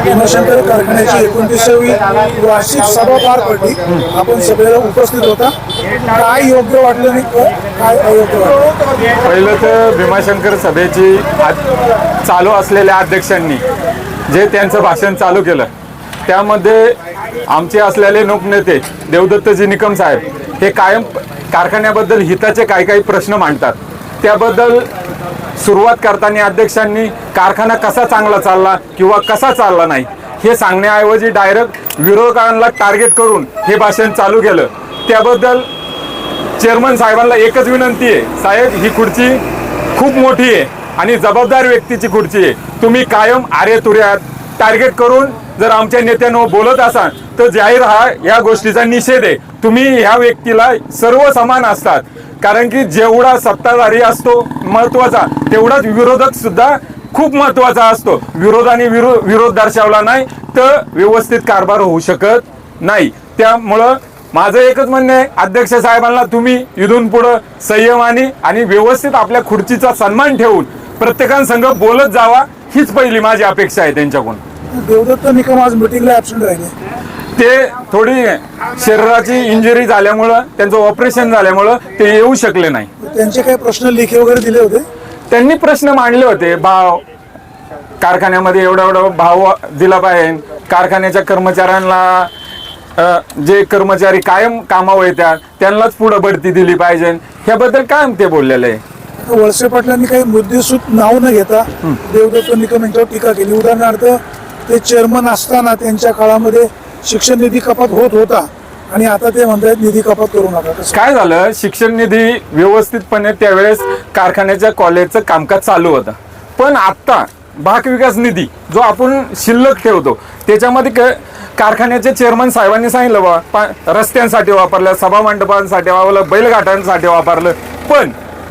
भीमाशंकर कारखान्याची एकोणतीसावी वार्षिक सभा पार पडली. आपण सभेला उपस्थित होता. काय योग्य वाटलं आणि काय अयोग्य वाटलं? पहिलं तर भीमाशंकर सभेची चालू असलेल्या अध्यक्षांनी जे त्यांचं भाषण चालू केलं त्यामध्ये आमचे असलेले लोकनेते देवदत्तजी निकम साहेब हे कायम कारखान्याबद्दल हिताचे काही काही प्रश्न मांडतात. त्याबद्दल सुरुवात करताना अध्यक्षांनी कारखाना कसा चांगला चालला किंवा कसा चालला नाही हे सांगण्याऐवजी डायरेक्ट विरोधकांना टार्गेट करून हे भाषण चालू केलं. त्याबद्दल चेअरमन साहेबांना एकच विनंती आहे साहेब ही खुर्ची खूप मोठी आहे आणि जबाबदार व्यक्तीची खुर्ची आहे. तुम्ही कायम आरे तुऱ्यात टार्गेट करून जर आमच्या नेत्यांनो बोलत असाल तर जाहीर हा या गोष्टीचा निषेध आहे. तुम्ही ह्या व्यक्तीला सर्व समान असतात. कारण की जेवढा सत्ताधारी असतो महत्त्वाचा तेवढाच विरोधक सुद्धा खूप महत्त्वाचा असतो. विरोधाने विरो विरोध दर्शवला नाही तर व्यवस्थित कारभार होऊ शकत नाही. त्यामुळं माझं एकच म्हणणं आहे अध्यक्ष साहेबांना तुम्ही इथून पुढं संयमाने आणि व्यवस्थित आपल्या खुर्चीचा सन्मान ठेवून प्रत्येकांसंग बोलत जावा हीच पहिली माझी अपेक्षा आहे त्यांच्याकडून. देवदत्त निकम आज मीटिंगला ऍबसेंट राहिले. ते थोडी शरीराची इंजुरी झाल्यामुळं त्यांचं ऑपरेशन झाल्यामुळं ते येऊ शकले नाही. त्यांचे काही प्रश्न लेखी वगैरे दिले होते? त्यांनी प्रश्न मांडले होते भाव कारखान्यामध्ये एवढा एवढा भाव दिला पाहिजे. कारखान्याच्या कर्मचाऱ्यांना जे कर्मचारी कायम कामावर येतात त्यांनाच पुढे बढती दिली पाहिजे. ह्याबद्दल कायम ते बोललेले? आहे वळसे पाटलांनी काही मुद्देसूद नाव न घेता देवदत्त निकम यांच्यावर टीका केली. उदाहरणार्थ ते चेअरमन असताना त्यांच्या काळामध्ये शिक्षण निधी कपात होत होता आणि आता ते म्हणतात निधी कपात करू नका. काय झालं? शिक्षण निधी व्यवस्थितपणे त्यावेळेस कारखान्याच्या कॉलेजचं कामकाज चालू होतं. पण आत्ता भाग विकास निधी जो आपण शिल्लक ठेवतो त्याच्यामध्ये क- कारखान्याचे चेअरमन साहेबांनी सांगितलं बा पा- रस्त्यांसाठी वापरलं सभा मंडपांसाठी वापरलं बैलघाटांसाठी वापरलं पण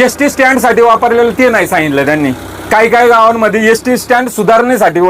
एस टी स्टँडसाठी वापरलेलं ते नाही सांगितलं त्यांनी. काही काही गावांमध्ये एस टी स्टँड सुधारण्यासाठी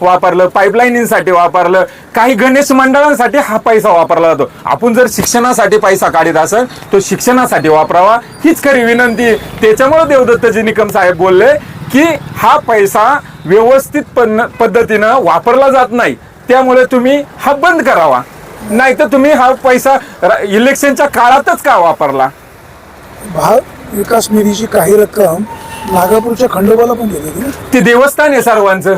वापरलं पाईपलाईनिंगसाठी वापरलं काही गणेश मंडळांसाठी हा पैसा वापरला जातो. आपण जर शिक्षणासाठी पैसा काढत असेल तो शिक्षणासाठी वापरावा. हीच खरी विनंती. त्याच्यामुळे देवदत्तजी निकम साहेब बोलले की हा पैसा व्यवस्थित पद्धतीनं वापरला जात नाही. त्यामुळे तुम्ही हा बंद करावा. नाही तर तुम्ही हा पैसा इलेक्शनच्या काळातच का वापरला? भाग विकास निधीची काही रक्कम नागापूरच्या खंडोबाला पण दिली गेली ते देवस्थान आहे सर्वांचं.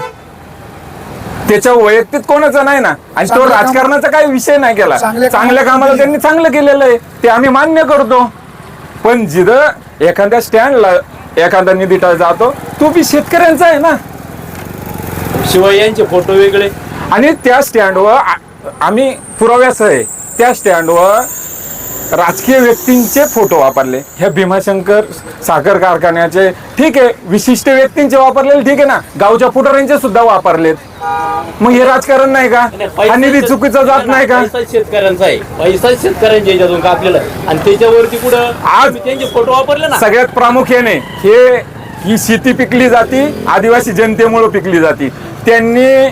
त्याच्या वैयक्तिक कोणाचं नाही ना? आणि तो चांगल्या राजकारणाचा काही विषय नाही केला. चांगल्या चांगल्या कामाला कामाला त्यांनी चांगलं केलेलं आहे. ते आम्ही मान्य करतो. पण जिथं एखाद्या स्टँडला एखादा निधी टा- जातो तो बी शेतकऱ्यांचा आहे ना? शिवाय यांचे फोटो वेगळे. आणि त्या स्टँडवर आ- आम्ही पुराव्यासह आहे. त्या स्टँडवर राजकीय व्यक्तींचे फोटो वापरले. ह्या भीमाशंकर साखर कारखान्याचे ठीक आहे विशिष्ट व्यक्तींचे वापरलेले ठीक आहे ना? गावच्या पुढाऱ्यांचे सुद्धा वापरलेत. मग हे राजकारण नाही का? हा निधी चुकीचा जात नाही का? पैसा शेतकऱ्यांचा आहे. पैसा शेतकऱ्यांच्या याच्यातून कापलेला आहे. आणि त्याच्यावरती कुठं आज- तुम्ही त्यांचे फोटो वापरले ना? सगळ्यात प्रामुख्याने हे ही शेती पिकली जाती आदिवासी जनतेमुळे पिकली जाती. त्यांनी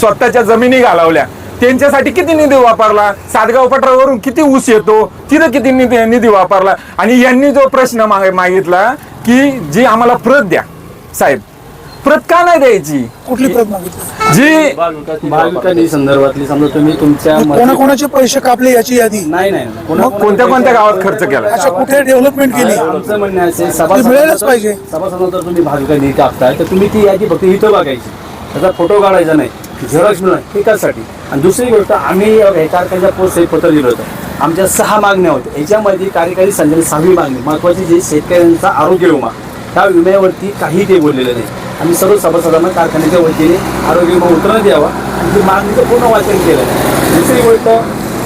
स्वतःच्या जमिनी घालवल्या. त्यांच्यासाठी किती निधी वापरला? सातगाव पठारावरून किती ऊस येतो? तिथं किती निधी निधी वापरला? आणि यांनी जो प्रश्न माग- मागितला की जी आम्हाला प्रत द्या साहेब. प्रत का नाही द्यायची? कुठली प्रत मागितली? जी महाविकास संदर्भातली समजा तुम्ही तुमच्या कोणाकोणाचे पैसे कापले याची यादी? नाही नाही कोणत्या कोणत्या गावात खर्च केला? अच्छा कुठे डेव्हलपमेंट केली? आमचं म्हणणं असे ते मिळायलाच पाहिजे. सभासदांना जर तुम्ही भाविका निधी कापताय तर तुम्ही ती यादी फक्त इथं बघायची. त्याचा फोटो काढायचा नाही. झेरॉक्स मिळणार एकासाठी आणि दुसरी गोष्ट आम्ही हे कारखान्याच्या पोस्ट हे पत्र दिलं होतं. आमच्या सहा मागण्या होत्या. याच्यामध्ये कार्यकारी संचालक सहावी मागणी महत्वाची जी शेतकऱ्यांचा आरोग्य विमा त्या विम्यावरती काही ते बोललेलं नाही. आम्ही सर्व सभासदांना कारखान्याच्या वतीने आरोग्य विमा उतरवण्यात द्यावा. आणि ती मागणीचं पूर्ण वाचन केलं. दुसरी गोष्ट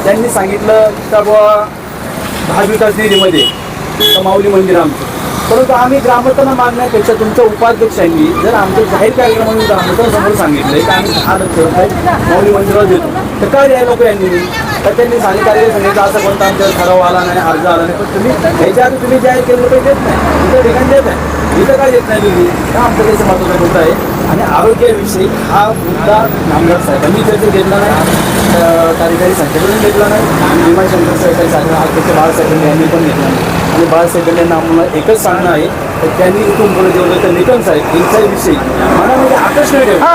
त्यांनी सांगितलं का बुवा महाविकास निधीमध्ये माऊली मंदिर आमचं. परंतु आम्ही ग्रामस्थांना मागण्यापेक्षा तुमच्या उपाध्यक्षांनी जर आमच्या जाहीर कार्यक्रमामध्ये ग्रामस्थांसमोर सांगितलं की आम्ही दहा लक्ष मौली मंदिरात देतो. तर काय द्या लोक यांनी? तर त्यांनी सांगितलं सांगितलं असं कोणता आमच्या ठराव आला नाही अर्ज आला नाही. पण तुम्ही ह्याच्या आधी तुम्ही जाहीर केलं रुपये देत नाही. इतर ठिकाणी देत नाही. इथं काय देत नाही तुम्ही? हा आमचा त्याचा महत्त्वाचा मुद्दा आहे. आणि आरोग्याविषयी हा मुद्दा आमदार साहेबांनी चर्चा घेतला नाही. कार्यकारी संचालकांनी घेतला नाही. आणि भीमाशंकर सहकारी साखर अध्यक्ष बाळासाहेब यांनी पण घेतला नाही. आणि बाळासाहेब यांना आम्हाला एकच सांगणं आहे तर त्यांनी इथून पुढे जेवढं तर निकम साहेब यांच्याविषयी मनामध्ये आकर्षण ठेवा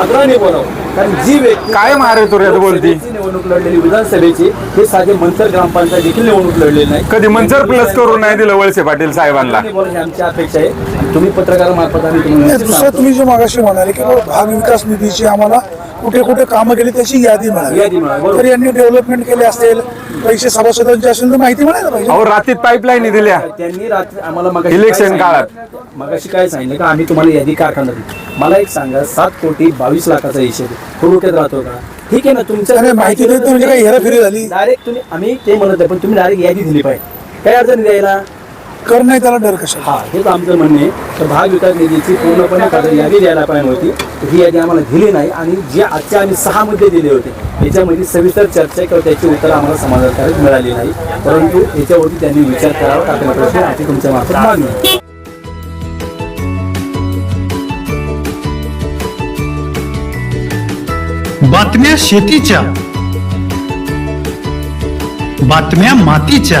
आदराने बोलावं. कारण जी व्यक्ती काय मारे तुऱ्यात बोलती? लोकसभेची निवडणूक लढलेली विधानसभेची हे साधे मंचर ग्रामपंचायत देखील निवडणूक लढलेली नाही. कधी मंचर प्लस करून नाही दिलं वळसे पाटील साहेबांना. आमची अपेक्षा आहे. तुम्ही पत्रकारामार्फत आम्ही नाही, तुम्हाला दुसरं. तुम्ही जे मागाशी म्हणाले की भाग विकास निधीची आम्हाला कुठे कुठे कामं केली त्याची यादी यादी. तर यांनी डेव्हलपमेंट केले असेल पैसे सभासदांचे असेल तर माहिती मिळायला पाहिजे. अहो रात्रीत पाईपलाईन दिल्या. त्यांनी रात्री आम्हाला मगाशी इलेक्शन काय काळात. सांगितलं? मगाशी काय सांगितलं का? आम्ही तुम्हाला यादी कारखाना दिली मला एक सांगा सात कोटी बावीस लाखाचा हिशेब. पुरवठ्यात राहतो का? ठीक आहे ना तुमच्या नाही, माहिती देत नाही म्हणजे काय हेराफेरी झाली. डायरेक्ट तुम्ही आम्ही ते म्हणत आहे पण तुम्ही डायरेक्ट यादी दिली पाहिजे. काय अडचण द्यायला? कर नाही त्याला डर कशाला हा हेच आमचं म्हणणे आहे. तर भाग विकास निधीची पूर्णपणे कागद यादी द्यायला पाहिजे होती ही यादी आम्हाला दिली नाही आणि जे आजच्या आम्ही सहा मुद्दे दिले होते याच्यामध्ये सविस्तर चर्चा किंवा त्याची उत्तर आम्हाला समाधानकारक मिळाली नाही परंतु याच्यावरती त्यांनी विचार करावा टाकण्याचा प्रश्न आमची तुमच्या मार्फत मागणी. बातम्या शेतीच्या बातम्या मातीच्या